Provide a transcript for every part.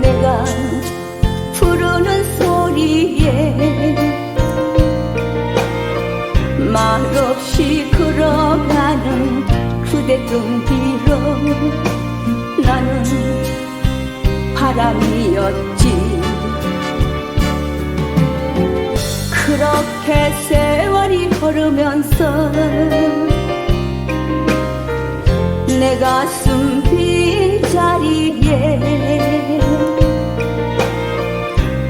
내가 부르는 소리에 말없이 걸어가는 그대 등 뒤로 나는 바람이었지. 그렇게 세월이 흐르면서 내 가슴 빈자리에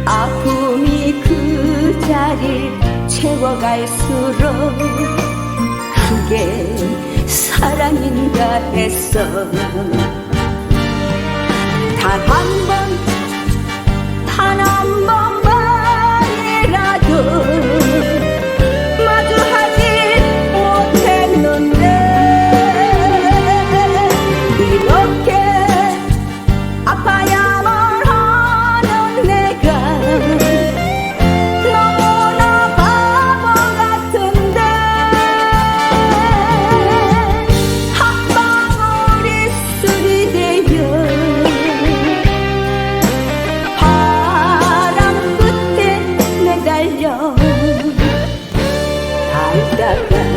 아픔이 그 자리를 채워갈수록 그게 사랑인가 했어. 단 한 번, Bye.